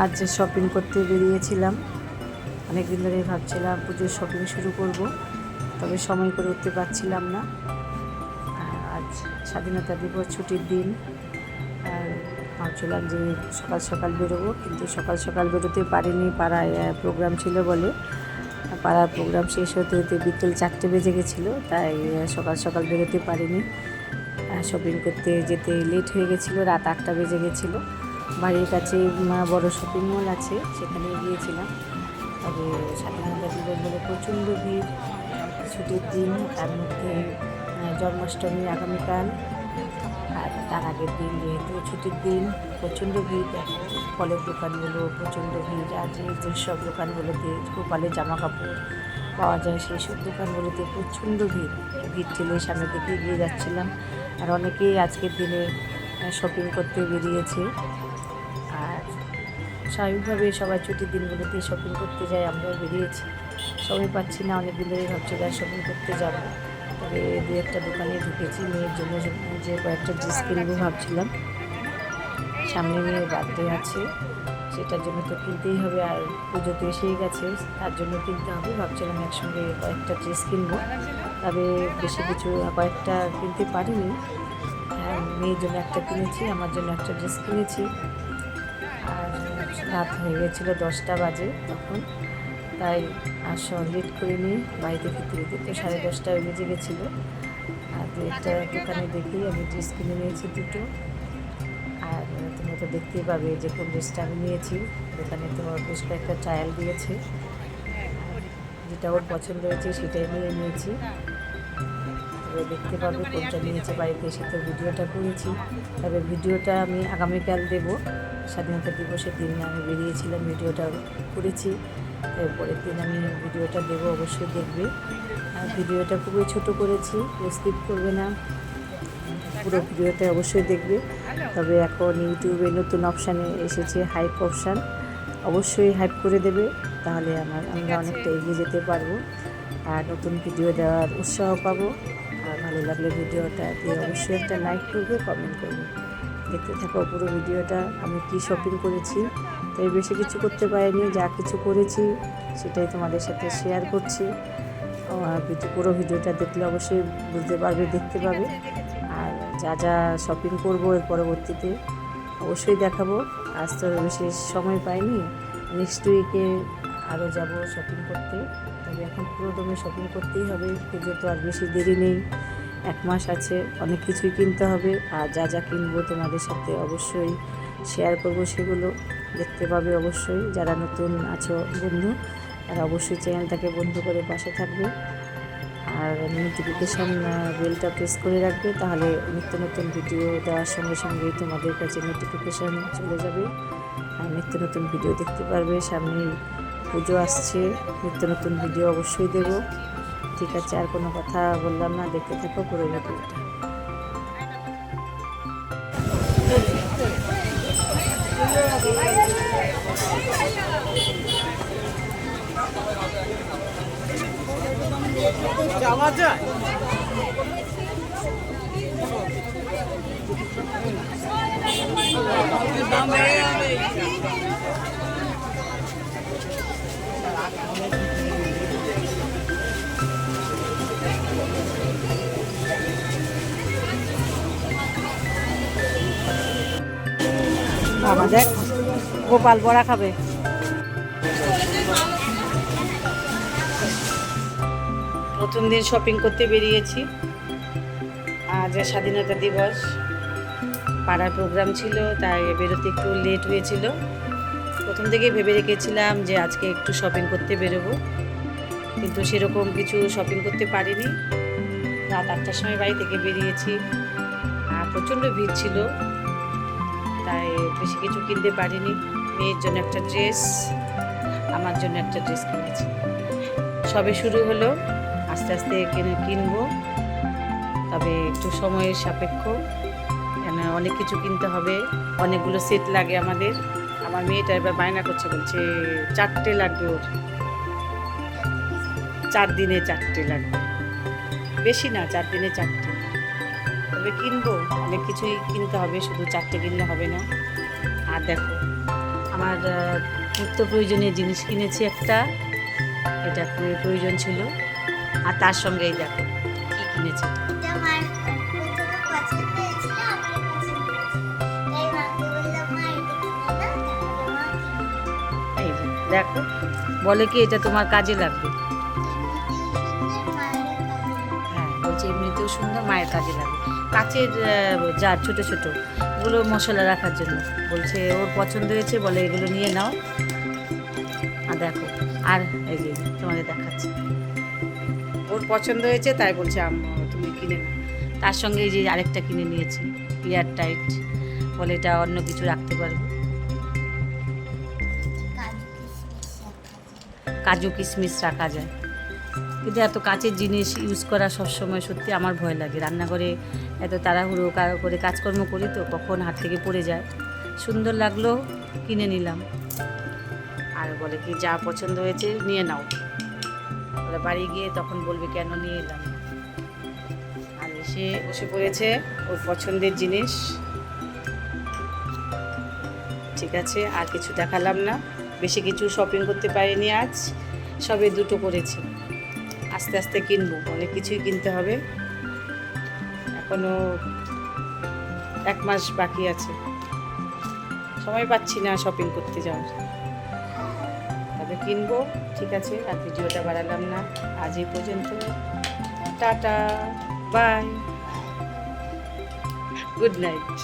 আজ শপিং করতে বেরিয়েছিলাম। অনেক দিন ধরেই ভাবছিলাম পুজোর শপিং শুরু করব, তবে সময় করে উঠতে পারছিলাম না। আজ স্বাধীনতা দিবস ছুটির দিন, আর ভাবছিলাম যে সকাল সকাল বেরোবো, কিন্তু সকাল সকাল বেরোতে পারিনি, পাড়ায় প্রোগ্রাম ছিল বলে। পাড়ার প্রোগ্রাম শেষ হতে হতে বিকেল চারটে বেজে গেছিল, তাই সকাল সকাল বেরোতে পারিনি। শপিং করতে যেতে লেট হয়ে গেছিল, রাত আটটা বেজে গেছিল। বাড়ির কাছে বড় শপিং মল আছে, সেখানে গিয়েছিলাম। তবে স্বাধীনতা দিবস বলে প্রচণ্ড ভিড়, ছুটির দিন, তার মধ্যে জন্মাষ্টমী আগামীকাল, আর তার আগের দিন যেহেতু ছুটির দিন, প্রচণ্ড ভিড়, ফলের দোকানগুলো প্রচণ্ড ভিড়, আর যেসব দোকানগুলোতে গোপালের জামা কাপড় পাওয়া যায় সেই সব দোকানগুলোতে প্রচণ্ড ভিড়। ভিড় ঠেলে সামনের দিকে এগিয়ে যাচ্ছিলাম। আর অনেকেই আজকের দিনে শপিং করতে বেরিয়েছে। স্বাভাবিকভাবে সবাই ছুটির দিনগুলোতে শপিং করতে যায় আমরাও বেরিয়েছি। সবাই পাচ্ছি না অনেক দিন ধরেই ভাবছি আর শপিং করতে যাব। তবে দু একটা দোকানে ঢুকেছি, মেয়ের জন্য যে কয়েকটা ড্রেস কিনবো ভাবছিলাম। সামনে মেয়ের বার্থডে আছে, সেটার জন্য তো কিনতেই হবে আর পুজো তো এসেই গেছে, তার জন্য কিনতে হবে, ভাবছিলাম একসঙ্গে কয়েকটা ড্রেস কিনবো। তবে বেশি কিছু কয়েকটা কিনতে পারিনি। আর মেয়ের জন্য একটা কিনেছি, আমার জন্য একটা ড্রেস কিনেছি। আর রাত হয়ে গেছিল দশটা বাজে তখন। তাই আর লেট করে নিয়ে বাড়িতে ফিরতে ফিরতে। তো সাড়ে দশটায় বেজে গেছিল। আর দু একটা দোকানে দেখেই আমি ড্রেস কিনে নিয়েছি দুটো। আর তোমরা তো দেখতেই পাবে যে কোন ড্রেসটা আমি নিয়েছি। দোকানে তো বেশ কয়েকটা ট্রায়াল দিয়েছে। যেটা ওর পছন্দ হয়েছে সেটাই নিয়ে নিয়েছি। দেখতে পাবে কোনটা নিয়েছে বাড়িতে এসে তো ভিডিওটা করেছি। তবে ভিডিওটা আমি আগামীকাল দেব। স্বাধীনতা দিবসের দিন আমি বেরিয়েছিলাম ভিডিওটা করেছি। তাই পরের দিন আমি ভিডিওটা দেবো অবশ্যই দেখবে। আর ভিডিওটা খুবই ছোট করেছি স্কিপ করবে না। পুরো ভিডিওটা অবশ্যই দেখবে। তবে এখন ইউটিউবে নতুন অপশানে এসেছে হাইপ অপশান অবশ্যই হাইপ করে দেবে তাহলে আমার আমরা অনেকটা এগিয়ে যেতে পারব। আর নতুন ভিডিও দেওয়ার উৎসাহ পাবো। আর ভালো লাগলে ভিডিওটা দিয়ে অবশ্যই একটা লাইক করবে কমেন্ট করবে। দেখতে থাকো পুরো ভিডিওটা। আমি কি শপিং করেছি, তাই বেশি কিছু করতে পারিনি, যা কিছু করেছি সেটাই তোমাদের সাথে শেয়ার করছি। আর পুরো ভিডিওটা দেখলে অবশ্যই বুঝতে পারবে, দেখতে পাবে। আর যা যা শপিং করব এর পরবর্তীতে অবশ্যই দেখাবো। আজ তো বেশি সময় পাইনি নেক্সট উইকে আরও যাব শপিং করতে। তবে এখন পুরো দমে শপিং করতেই হবে, পুজো তো আর বেশি দেরি নেই। এক মাস আছে, অনেক কিছুই কিনতে হবে আর যা যা কিনবো তোমাদের সাথে অবশ্যই শেয়ার করব সেগুলো দেখতে পাবে অবশ্যই যারা নতুন আছো বন্ধু তারা অবশ্যই চ্যানেলটাকে বন্ধু করে পাশে থাকবে। আর নোটিফিকেশান বেলটা প্রেস করে রাখবে, তাহলে নিত্য নতুন ভিডিও দেওয়ার সঙ্গে সঙ্গেই তোমাদের কাছে নোটিফিকেশান চলে যাবে। আর নিত্য নতুন ভিডিও দেখতে পারবে সামনে পুজো আসছে, নিত্য নতুন ভিডিও অবশ্যই দেব। ঠিক আছে আর কোনো কথা বললাম না। দেখতে থাকো পুরো ভিডিওটা যাওয়া যায় বাবা, দেখ। গোপাল বড়া খাবে। নতুন দিন শপিং করতে বেরিয়েছি। আজ স্বাধীনতা দিবস। পাড়ার প্রোগ্রাম ছিল, তাই বেরোতে একটু লেট হয়েছিল। প্রথম থেকেই ভেবে রেখেছিলাম যে আজকে একটু শপিং করতে বেরোবো। কিন্তু সেরকম কিছু শপিং করতে পারিনি। রাত আটটার সময় বাড়ি থেকে বেরিয়েছি। আর প্রচণ্ড ভিড় ছিল। তাই বেশি কিছু কিনতে পারিনি। মেয়ের জন্য একটা ড্রেস, আমার জন্য একটা ড্রেস কিনেছি। সবে শুরু হলো, আস্তে আস্তে কিনে, কিনবো। তবে একটু সময়ের সাপেক্ষ, কেন অনেক কিছু কিনতে হবে, অনেকগুলো সেট লাগে আমাদের। আমার মেয়েটা এবার বায়না করছে, বলছে, চারটে লাগবে ওর। চার দিনে চারটে লাগবে। বেশি না, চার দিনে চারটে। তবে কিনবো? অনেক কিছুই কিনতে হবে শুধু চারটে কিনলে হবে না। আর দেখো আমার নিত্য প্রয়োজনীয় জিনিস কিনেছি একটা। এটা খুবই প্রয়োজন ছিল। আর তার সঙ্গে এই দেখো কী কিনেছি। দেখো বলে কি এটা তোমার কাজে লাগবে? কাচের জার ছোট ছোট এগুলো মশলা রাখার জন্য। বলছে ওর পছন্দ হয়েছে বলে এগুলো নিয়ে নাও। আর দেখো আর এই যে তোমাদের দেখাচ্ছি। ওর পছন্দ হয়েছে তাই বলছে তুমি কিনে নাও। তার সঙ্গে এই যে আরেকটা কিনে নিয়েছি এয়ার টাইট। বলে এটা অন্য কিছু রাখতে পারব। কাজু কিশমিশ রাখা যায়। কিন্তু এত কাচের জিনিস ইউজ করা সবসময় সত্যি আমার ভয় লাগে। রান্নাঘরে এত তাড়াহুড়ো করে কাজকর্ম করি তো কখন হাত থেকে পড়ে যায়। সুন্দর লাগল, কিনে নিলাম। আর বলে কি, যা পছন্দ হয়েছে নিয়ে নাও। বলে, বাড়ি গিয়ে তখন বলবে কেন নিয়ে এলাম? আর এসে বসে পড়েছে ওর পছন্দের জিনিস। ঠিক আছে, আর কিছু দেখালাম না। বেশি কিছু শপিং করতে পারিনি আজ। সবে দুটো করেছি। আস্তে আস্তে কিনবো, অনেক কিছুই কিনতে হবে। এখনও এক মাস বাকি আছে। সময় পাচ্ছি না শপিং করতে যাওয়ার। তবে কিনবো, ঠিক আছে, আর ভিডিওটা বাড়ালাম না। আজ এই পর্যন্ত। Tata bye good night